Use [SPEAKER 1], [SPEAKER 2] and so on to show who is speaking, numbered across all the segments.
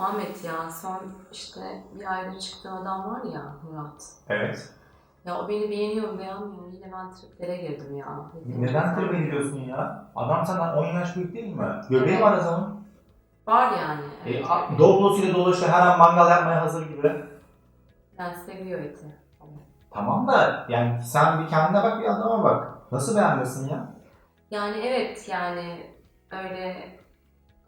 [SPEAKER 1] Muhammed ya son işte bir aydır çıktığı adam var ya Murat.
[SPEAKER 2] Evet.
[SPEAKER 1] Ya o beni beğeniyor beğenmiyor yine ben triplere girdim ya.
[SPEAKER 2] Neden tribe gidiyorsun ya? Adam senden 10 yaş büyük değil mi? Göbeği var adamın.
[SPEAKER 1] Var yani.
[SPEAKER 2] E,
[SPEAKER 1] Evet.
[SPEAKER 2] a- Doblo'suyla dolaşıyor, her an mangal yapmaya hazır gibi.
[SPEAKER 1] Yani seviyor eti.
[SPEAKER 2] Tamam da yani sen bir kendine bak bir adama bak. Nasıl beğenmesin ya?
[SPEAKER 1] Yani evet yani öyle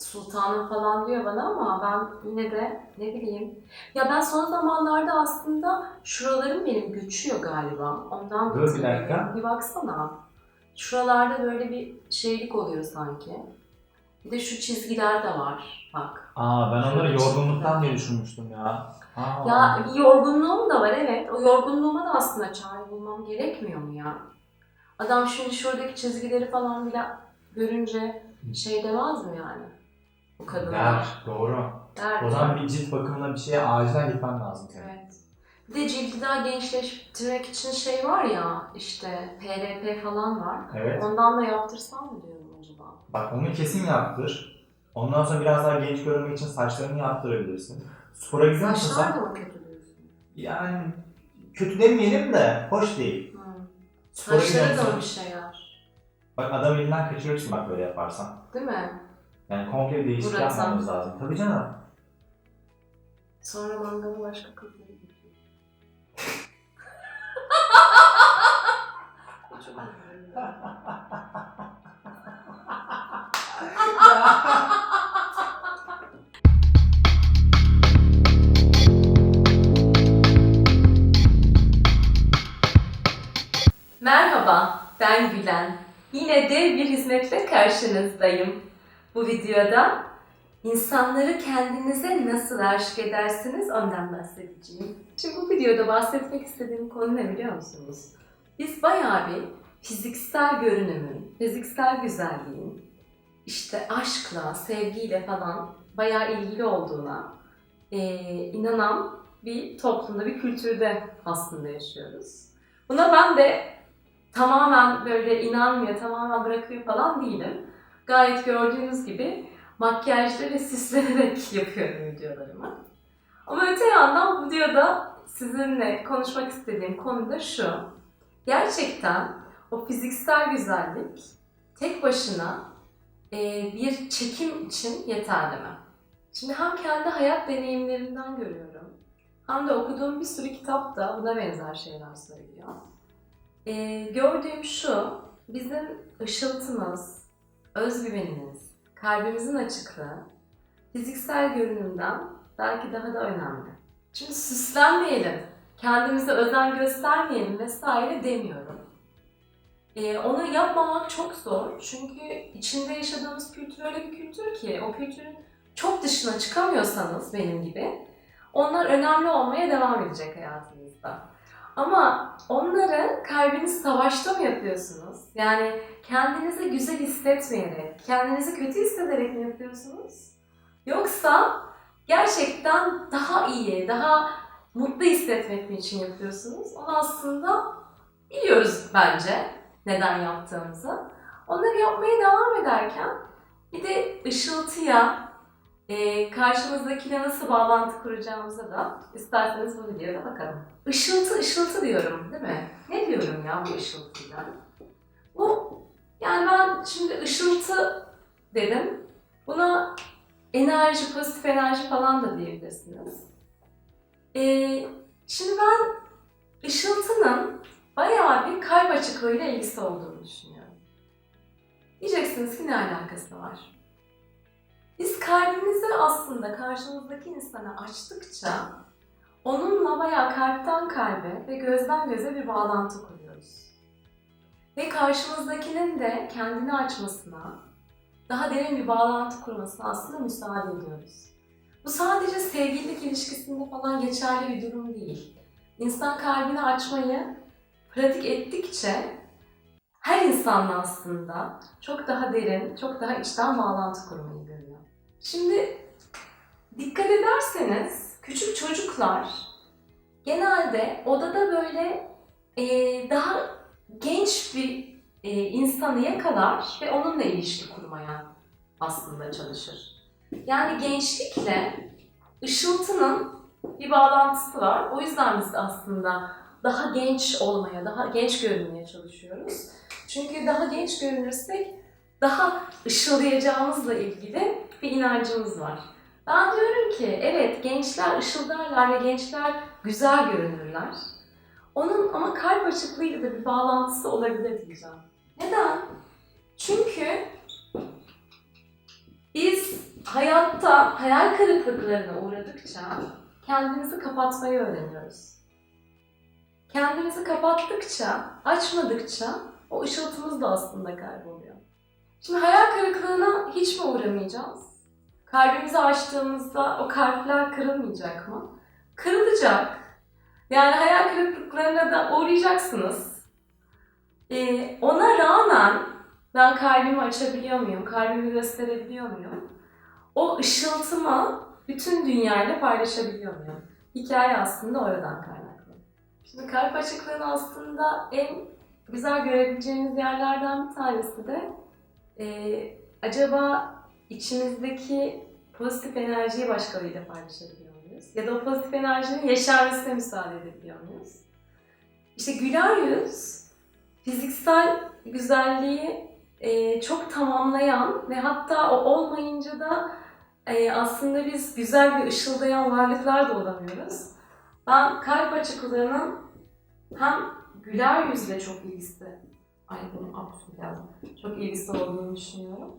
[SPEAKER 1] sultanım falan diyor bana ama ben yine de ne bileyim. Ya ben son zamanlarda aslında şuralarım benim göçüyor galiba. Ondan
[SPEAKER 2] Dur bir dakika.
[SPEAKER 1] Bir baksana. Şuralarda böyle bir şeylik oluyor sanki. Bir de şu çizgiler de var. Bak.
[SPEAKER 2] Aa ben
[SPEAKER 1] onları yorgunluktan
[SPEAKER 2] diye düşünmüştüm ya. Aa.
[SPEAKER 1] Ya bir yorgunluğum da var evet. O yorgunluğuma da aslında çare bulmam gerekmiyor mu ya? Adam şimdi şuradaki çizgileri falan bile görünce şey demez mi yani? Bu kadın
[SPEAKER 2] Der, doğru.
[SPEAKER 1] Der.
[SPEAKER 2] O zaman bir cilt bakımına bir şeye acilen gitmen lazım senin.
[SPEAKER 1] Evet. Bir de cildi daha gençleştirmek için şey var ya işte PRP falan var.
[SPEAKER 2] Evet.
[SPEAKER 1] Ondan da yaptırsam mı diyorum acaba?
[SPEAKER 2] Bak onu kesin yaptır. Ondan sonra biraz daha genç görünmek için saçlarını yaptırabilirsin. Spora gidiyor musun
[SPEAKER 1] Saçlar da mı kötü diyorsun?
[SPEAKER 2] Yani kötü demeyelim de hoş değil.
[SPEAKER 1] Hı.
[SPEAKER 2] Spora
[SPEAKER 1] Saçları da bir şeyler?
[SPEAKER 2] Bak adam elinden kaçırırsın bak böyle yaparsan.
[SPEAKER 1] Değil mi?
[SPEAKER 2] Yani komple bir değişik
[SPEAKER 1] Bıraksam.
[SPEAKER 2] yapmamız lazım. Tabii canım.
[SPEAKER 1] Sonra mangalı başka kızlara. Çok üzüldüm. Merhaba, ben Gülen. Yine dev bir hizmetle karşınızdayım. Bu videoda insanları kendinize nasıl aşık edersiniz ondan bahsedeceğim. Şimdi bu videoda bahsetmek istediğim konu ne biliyor musunuz? Biz bayağı bir fiziksel görünümün, fiziksel güzelliğin, işte aşkla, sevgiyle falan bayağı ilgili olduğuna eee, inanan bir toplumda, bir kültürde aslında yaşıyoruz. Buna ben de tamamen böyle inanmıyor, tamamen bırakıyor falan değilim. Gayet gördüğünüz gibi makyajlı ve süslenerek yapıyorum videolarımı. Ama öte yandan bu videoda sizinle konuşmak istediğim konu da şu. Gerçekten o fiziksel güzellik tek başına e, bir çekim için yeterli mi? Şimdi hem kendi hayat deneyimlerimden görüyorum hem de okuduğum bir sürü kitap da buna benzer şeyler söylüyor. E, gördüğüm şu, bizim ışıltımız, özgüvenimiz, kalbimizin açıklığı fiziksel görünümden belki daha da önemli. Şimdi süslenmeyelim, kendimize özen göstermeyelim vesaire demiyorum. Ee, onu yapmamak çok zor çünkü içinde yaşadığımız kültür öyle bir kültür ki o kültürün çok dışına çıkamıyorsanız benim gibi onlar önemli olmaya devam edecek hayatınızda. Ama onları kalbiniz savaşta mı yapıyorsunuz? Yani kendinizi güzel hissetmeyerek, kendinizi kötü hissederek mi yapıyorsunuz? Yoksa gerçekten daha iyi, daha mutlu hissetmek mi için yapıyorsunuz? Onu aslında biliyoruz bence neden yaptığımızı. Onları yapmaya devam ederken bir de ışıltıya, e, karşımızdakiyle nasıl bağlantı kuracağımıza da isterseniz bu videoda bakalım. Işıltı ışıltı diyorum değil mi? Ne diyorum ya bu ışıltıyla? Bu yani ben şimdi ışıltı dedim. Buna enerji, pozitif enerji falan da diyebilirsiniz. Ee, şimdi ben ışıltının bayağı bir kalp açıklığıyla ilgisi olduğunu düşünüyorum. Diyeceksiniz ki ne alakası var? Biz kalbimizi aslında karşımızdaki insana açtıkça onunla bayağı kalpten kalbe ve gözden göze bir bağlantı kuruyoruz. Ve karşımızdakinin de kendini açmasına, daha derin bir bağlantı kurmasına aslında müsaade ediyoruz. Bu sadece sevgililik ilişkisinde falan geçerli bir durum değil. İnsan kalbini açmayı pratik ettikçe her insanla aslında çok daha derin, çok daha içten bağlantı kurmayı görüyor. Şimdi dikkat ederseniz küçük çocuklar genelde odada böyle eee, daha genç bir eee, insanı yakalar ve onunla ilişki kurmaya aslında çalışır. Yani gençlikle ışıltının bir bağlantısı var. O yüzden biz aslında daha genç olmaya, daha genç görünmeye çalışıyoruz. Çünkü daha genç görünürsek daha ışıldayacağımızla ilgili bir inancımız var. Ben diyorum ki evet gençler ışıldarlar ve gençler güzel görünürler. Onun ama kalp açıklığıyla da bir bağlantısı olabilir diyeceğim. Neden? Çünkü biz hayatta hayal kırıklıklarına uğradıkça kendimizi kapatmayı öğreniyoruz. Kendimizi kapattıkça, açmadıkça o ışıltımız da aslında kayboluyor. Şimdi hayal kırıklığına hiç mi uğramayacağız? Kalbimizi açtığımızda o kalpler kırılmayacak mı? Kırılacak. Yani hayal kırıklıklarına da uğrayacaksınız. Ee, ona rağmen ben kalbimi açabiliyor muyum? Kalbimi gösterebiliyor muyum? O ışıltımı bütün dünyayla paylaşabiliyor muyum? Hikaye aslında oradan kaynaklı. Şimdi kalp açıklığını aslında en güzel görebileceğimiz yerlerden bir tanesi de e, acaba içimizdeki pozitif enerjiyi başkalarıyla paylaşabiliyor muyuz? Ya da o pozitif enerjinin yeşermesine müsaade edebiliyor muyuz? İşte güler yüz fiziksel güzelliği e, çok tamamlayan ve hatta o olmayınca da e, aslında biz güzel bir ışıldayan varlıklar da olamıyoruz. Ben kalp açıklığının hem güler yüzle çok ilgisi, ay bunu absürt yazdım, çok ilgisi olduğunu düşünüyorum.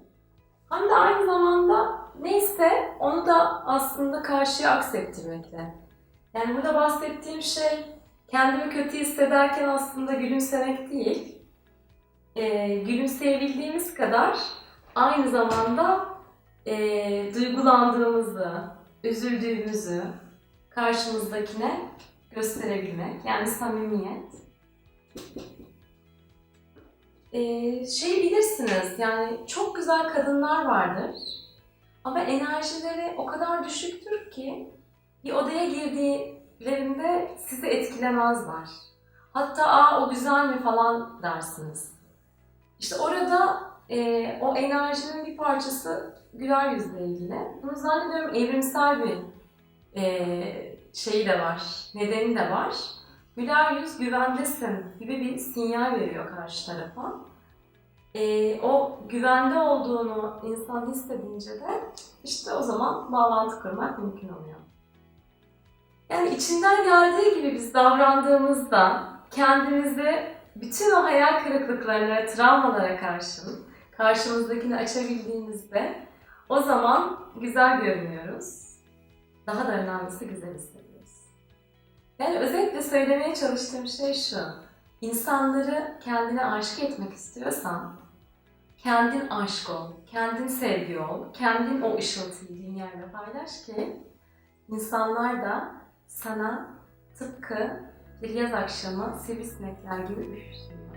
[SPEAKER 1] Hem de aynı zamanda neyse onu da aslında karşıya aksettirmekle. Yani burada bahsettiğim şey kendimi kötü hissederken aslında gülümsemek değil, e, gülümseyebildiğimiz kadar aynı zamanda e, duygulandığımızı, üzüldüğümüzü karşımızdakine gösterebilmek. Yani samimiyet. E, şey bilirsiniz yani çok güzel kadınlar vardır ama enerjileri o kadar düşüktür ki bir odaya girdiğlerinde sizi etkilemezler. Hatta aa o güzel mi falan dersiniz. İşte orada e, o enerjinin bir parçası güler yüzle ilgili. Bunu zannediyorum evrimsel bir e, şeyi de var, nedeni de var. Güler yüz güvendesin gibi bir sinyal veriyor karşı tarafa. E, o güvende olduğunu insan hissedince de işte o zaman bağlantı kurmak mümkün oluyor. Yani içinden geldiği gibi biz davrandığımızda kendimizi bütün o hayal kırıklıklarına, travmalara karşın karşımızdakini açabildiğimizde o zaman güzel görünüyoruz. Daha da önemlisi güzel hissediyoruz. Yani özetle söylemeye çalıştığım şey şu. İnsanları kendine aşık etmek istiyorsan kendin aşk ol, kendin sevgi ol, kendin o ışıltıyı dünyayla paylaş ki insanlar da sana tıpkı bir yaz akşamı sivrisinekler gibi üşüsünler.